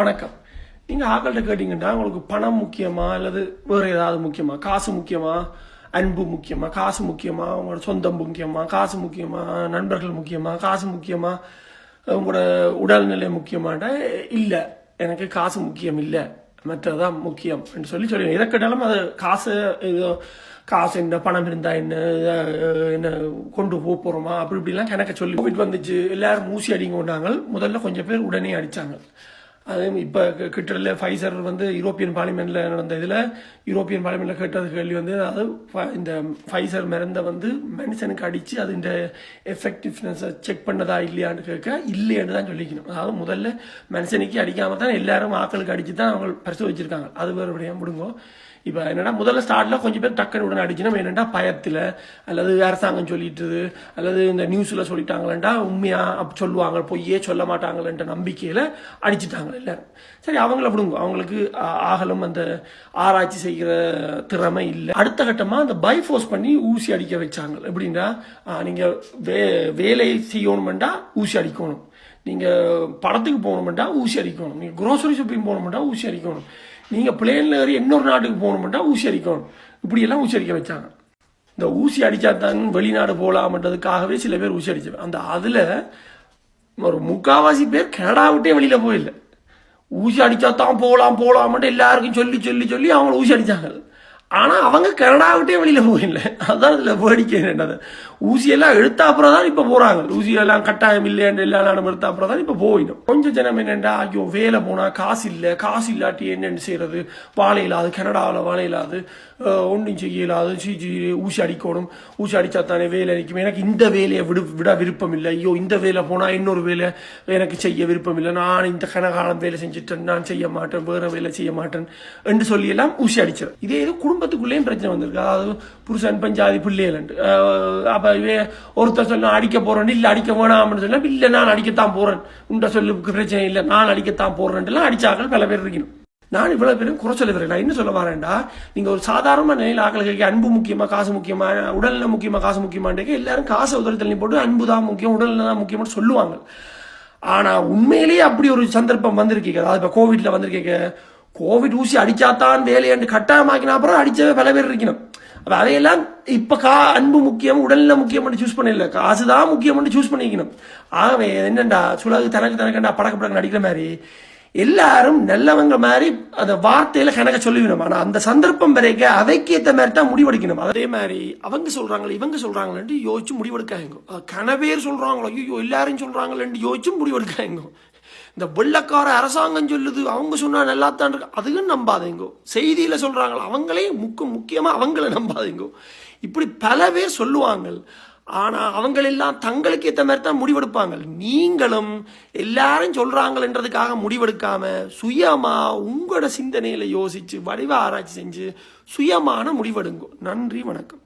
வணக்கம். நீங்கள் ஆக்கள்கிட்ட கேட்டிங்கன்னா உங்களுக்கு பணம் முக்கியமா அல்லது வேறு ஏதாவது முக்கியமா? காசு முக்கியமா? அன்பு முக்கியமா? காசு முக்கியமா? உங்களோட சொந்தம் முக்கியமா? காசு முக்கியமா? நண்பர்கள் முக்கியமா? காசு முக்கியமா? உங்களோட உடல்நிலை முக்கியமாட்ட? இல்லை. எனக்கு காசு முக்கியம் இல்லை. மற்றதான் முக்கியம். சொல்லி சொல்லி எதை கேட்டாலும் அது காசு இது காசு என்ன பணம் இருந்தா என்ன என்ன கொண்டு போக போறோமா? அப்படி இப்படிலாம் கணக்க சொல்லி கோவிட் வந்துச்சு. எல்லாரும் ஊசி அடிங்க கொண்டாங்க முதல்ல கொஞ்சம் பேர் உடனே அடிச்சாங்க. அது இப்போ கிட்டல ஃபைசர் வந்து யூரோப்பியன் பார்லிமெண்ட்டில் நடந்த இதில் யூரோப்பியன் பார்லிமெண்ட்டில் கேட்டது கேள்வி வந்து அதாவது இந்த ஃபைசர் மருந்தை வந்து மனுஷனுக்கு அடித்து அது இந்த எஃபெக்டிவ்னஸை செக் பண்ணதா இல்லையான்னு கேட்க இல்லைன்னு தான் சொல்லிக்கணும். அதாவது முதல்ல மனுஷனுக்கு அடிக்காமல் தான் எல்லாரும் ஆக்களுக்கு அடித்து தான் அவங்க பரிசோதிச்சிருக்காங்க. அது வேறு விடையாக முடிங்கோ இப்போ என்னென்னா முதல்ல ஸ்டார்டில் கொஞ்சம் பேர் டக்குனு உடனே அடிச்சுன்னா என்னென்னா பயத்தில் அல்லது அரசாங்கம் சொல்லிட்டுது அல்லது இந்த நியூஸில் சொல்லிட்டாங்களேண்டா உண்மையாக அப்ப சொல்லுவாங்க பொய்யே சொல்ல மாட்டாங்களேன்ற நம்பிக்கையில் அடிச்சிட்டாங்க எல்லாரும். சரி அவங்கள விடுங்க. அவங்களுக்கு ஆகலும் அந்த ஆராய்ச்சி செய்கிற திறமை இல்லை. அடுத்த கட்டமாக அந்த பைஃபோர்ஸ் பண்ணி ஊசி அடிக்க வச்சாங்க. எப்படின்னா நீங்கள் வே வேலை செய்யணுமெண்டா ஊசி அடிக்கணும். நீங்கள் படத்துக்கு போகணுமெண்டா ஊசி அடிக்கணும். நீங்கள் க்ரோசரி ஷாப்பிங் போகணுமெண்டா ஊசி அடிக்கணும். நீங்கள் பிளேனில் ஏறி இன்னொரு நாட்டுக்கு போகணுமெண்டா ஊசி அடிக்கணும். இப்படியெல்லாம் ஊசி அடிக்க வச்சாங்க. இந்த ஊசி அடித்தா தான் வெளிநாடு போகலாமன்றதுக்காகவே சில பேர் ஊசி அடிச்சு அந்த அதில் ஒரு முக்காவாசி பேர் கனடா விட்டே வெளியில் போயில்லை. ஊசி அடித்தா தான் போகலாம் போகலாமன்ட்டு எல்லாருக்கும் சொல்லி சொல்லி சொல்லி அவங்கள ஊசி அடித்தாங்க ஆனால் அவங்க கனடாவிட்டே வெளியில் போகல. அதுதான் அதான் வேடிக்கை என்னது? ஊசியெல்லாம் எடுத்த அப்புறம் தான் இப்போ போகிறாங்க ஊசியெல்லாம் கட்டாயம் இல்லையாண்டு எல்லா நாடும் எடுத்த அப்புறம் தான் இப்போ போயிடும். கொஞ்சம் ஜனம் என்னண்டா ஐயோ வேலை போனால் காசு இல்லை காசு இல்லாட்டி என்னென்னு செய்கிறது வாழை இல்லாது கனடாவில் வாழை இல்லாது ஒன்றும் செய்ய இல்லாது சி ஊசி அடிக்கணும். ஊசி அடித்தா தானே வேலை அடிக்கும் எனக்கு இந்த வேலையை விடு விட விருப்பம் இல்லை. ஐயோ இந்த வேலை போனால் இன்னொரு வேலை எனக்கு செய்ய விருப்பம் இல்லை. நான் இந்த கனகாலம் வேலை செஞ்சுட்டேன். நான் செய்ய மாட்டேன். வேறு வேலை செய்ய மாட்டேன். என்று சொல்லி எல்லாம் ஊசி அடித்தேன் இதே இது குடும்ப குடும்பத்துக்குள்ளேயும் பிரச்சனை வந்திருக்கு. அதாவது புருஷன் பஞ்சாதி பிள்ளைகள் அப்போ இவே ஒருத்தர் சொல்ல அடிக்க போகிறேன் இல்லை அடிக்க வேணாம்னு சொன்னால் இல்லை நான் அடிக்கத்தான் போகிறேன் உண்டை சொல்லுக்கு பிரச்சனை இல்லை நான் அடிக்கத்தான் போகிறேன்ட்டுலாம் அடிச்சாக்கள் பல பேர் இருக்கணும் நான் இவ்வளோ பேரும் குறை சொல்லுகிறேன். நான் என்ன சொல்ல வரேன்டா? நீங்கள் ஒரு சாதாரண நிலையில் ஆக்களுக்கு அன்பு முக்கியமாக காசு முக்கியமாக உடல்ல முக்கியமாக காசு முக்கியமான்றே எல்லாரும் காசு உதவி போட்டு அன்பு தான் முக்கியம் உடல்ல தான் முக்கியம்னு சொல்லுவாங்க. ஆனால் உண்மையிலேயே அப்படி ஒரு சந்தர்ப்பம் வந்திருக்கீங்க. அதாவது இப்போ கோவிட்ல வந்திருக்கீங்க. கோவிட் ஊசி அடிச்சாத்தான் வேலை என்று கட்டாயமாக்கின அப்புறம் அடிச்சவே பல பேர் இருக்கணும் அப்ப அதையெல்லாம் இப்ப கா அன்பு முக்கியம் உடல்ல முக்கியம் சூஸ் பண்ணல காசுதான் முக்கியம் சூஸ் பண்ணிக்கணும் ஆகவே என்னண்டா சுலகு தனக்கு தனக்குண்டா படக்க படக்கு நடிக்கிற மாதிரி எல்லாரும் நல்லவங்க மாதிரி அந்த வார்த்தையில கணக்க சொல்லிவிடும் ஆனா அந்த சந்தர்ப்பம் வரைக்க அதைக்கேற்ற மாதிரி தான் முடிவெடுக்கணும் அதே மாதிரி அவங்க சொல்றாங்களே இவங்க சொல்றாங்களேன்னு யோசிச்சு முடிவெடுக்காங்க கனவேர் சொல்றாங்களோ ஐயோ எல்லாரும் சொல்றாங்களேன்னு யோசிச்சும் முடிவெடுக்காங்க இந்த வெள்ளக்கார அரசாங்கம் சொல்லுது அவங்க சொன்னா நல்லா தான் இருக்கு. அதுவும் நம்பாதீங்கோ செய்தியில சொல்கிறாங்களோ அவங்களே முக்கு முக்கியமா அவங்கள நம்பாதீங்கோ இப்படி பல பேர் சொல்லுவாங்க ஆனா அவங்களெல்லாம் தங்களுக்கு ஏற்ற மாதிரி தான் முடிவெடுப்பாங்க நீங்களும் எல்லாரும் சொல்றாங்கன்றதுக்காக முடிவெடுக்காம சுயமா உங்களோட சிந்தனையில யோசிச்சு வடிவ ஆராய்ச்சி செஞ்சு சுயமான முடிவெடுங்கோ. நன்றி வணக்கம்.